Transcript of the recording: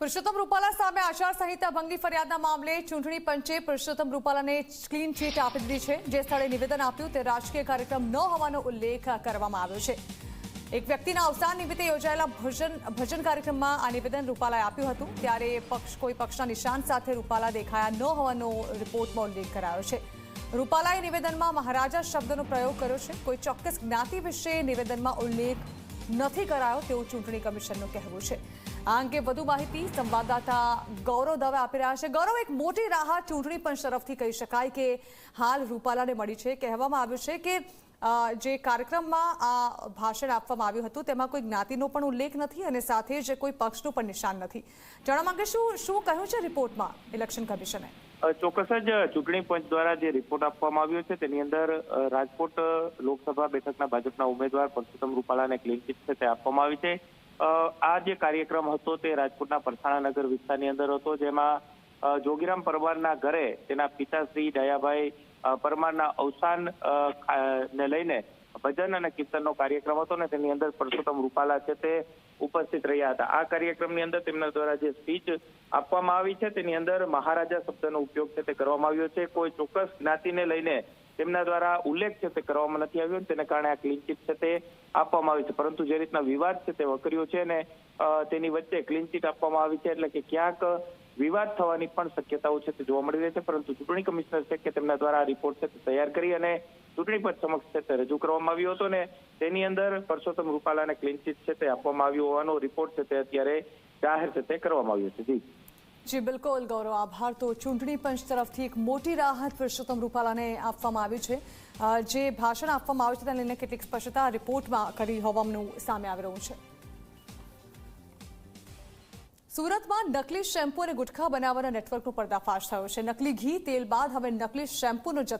પુરુષોત્તમ રૂપાલા સામે આચારસંહિતા ભંગની ફરિયાદના મામલે ચૂંટણી પંચે પુરુષોત્તમ રૂપાલાને ક્લીન ચીટ આપી દીધી છે. જે સ્થળે નિવેદન આપ્યું તે રાજકીય કાર્યક્રમ ન હોવાનો ઉલ્લેખ કરવામાં આવ્યો છે. એક વ્યક્તિના અવસાન નિમિત્તે યોજાયેલા ભજન ભજન કાર્યક્રમમાં આ નિવેદન રૂપાલાએ આપ્યું હતું. ત્યારે પક્ષ, કોઈ પક્ષના નિશાન સાથે રૂપાલા દેખાયા ન હોવાનો રિપોર્ટમાં ઉલ્લેખ કરાયો છે. રૂપાલાએ નિવેદનમાં મહારાજા શબ્દનો પ્રયોગ કર્યો છે. કોઈ ચોક્કસ જ્ઞાતિ વિશે નિવેદનમાં ઉલ્લેખ નથી કરાયો તેવું ચૂંટણી કમિશનનું કહેવું છે. આ અંગે વધુ માહિતી સંવાદદાતા ગૌરવ દવે આપી રહ્યા છે. ગૌરવ, એક મોટી રાહત ચૂંટણી પંચ તરફથી કહી શકાય કે હાલ રૂપાલાને મળી છે. કહેવામાં આવ્યું છે કે જે કાર્યક્રમમાં આ ભાષણ આપવામાં આવ્યું હતું, તેમાં કોઈ જ્ઞાતિનો પણ ઉલ્લેખ નથી અને સાથે જ કોઈ પક્ષનું પણ નિશાન નથી. જાણવા માંગે શું શું કહ્યું છે રિપોર્ટમાં ઇલેક્શન કમિશને? ચોક્કસ જ ચૂંટણી પંચ દ્વારા જે રિપોર્ટ આપવામાં આવ્યો છે, તેની અંદર રાજકોટ લોકસભા બેઠકના ભાજપના ઉમેદવાર પરસોત્તમ રૂપાલાને ક્લીન ચીટ છે તે આપવામાં આવી છે. આ જે કાર્યક્રમ હતો તે રાજકોટના પરસાણા નગર વિસ્તારની અંદર હતો, જેમાં જોગીરામ પરમારના ઘરે તેના પિતાશ્રી દયાભાઈ પરમારના અવસાન ને લઈને ભજન અને કીર્તનનો કાર્યક્રમ હતો ને, તેની અંદર પરસોત્તમ રૂપાલા છે તે ઉપસ્થિત રહ્યા હતા. આ કાર્યક્રમની અંદર તેમના દ્વારા જે સ્પીચ આપવામાં આવી છે, તેની અંદર મહારાજા શબ્દનો ઉપયોગ છે તે કરવામાં આવ્યો છે. કોઈ ચોક્કસ જ્ઞાતિને લઈને તેમના દ્વારા ઉલ્લેખ છે તે કરવામાં નથી આવ્યો તેને કારણે આ ક્લીન ચીટ છે તે આપવામાં આવી છે. પરંતુ જે રીતના વિવાદ છે તે વકર્યો છે અને તેની વચ્ચે ક્લીન ચીટ આપવામાં આવી છે. એટલે કે ક્યાંક વિવાદ થવાની પણ શક્યતાઓ છે તે જોવા મળી રહી છે, પરંતુ ચૂંટણી કમિશનર છે કે તેમના દ્વારા આ રિપોર્ટ છે તે તૈયાર કરી અને ચૂંટણી પંચ સમક્ષ છે તે રજૂ કરવામાં આવ્યો હતો ને તેની અંદર પરસોત્તમ રૂપાલાને ક્લીન ચીટ છે તે આપવામાં આવ્યું હોવાનો રિપોર્ટ છે તે અત્યારે જાહેર છે તે કરવામાં આવ્યો છે. જી. જી, બિલકુલ, ગૌરવ, આભાર. તો ચૂંટણી પંચ તરફથી એક મોટી રાહત પુરુષોત્તમ રૂપાલાને આપવામાં આવી છે. જે ભાષણ આપવામાં આવ્યું છે તેને કેટલીક સ્પષ્ટતા રિપોર્ટમાં કરી હોવાનું સામે આવી રહ્યું છે. સુરતમાં નકલી શેમ્પુ અને ગુટખા બનાવવાના નેટવર્કનો પર્દાફાશ થયો છે. નકલી ઘી, તેલ બાદ હવે નકલી શેમ્પૂનો જથ્થો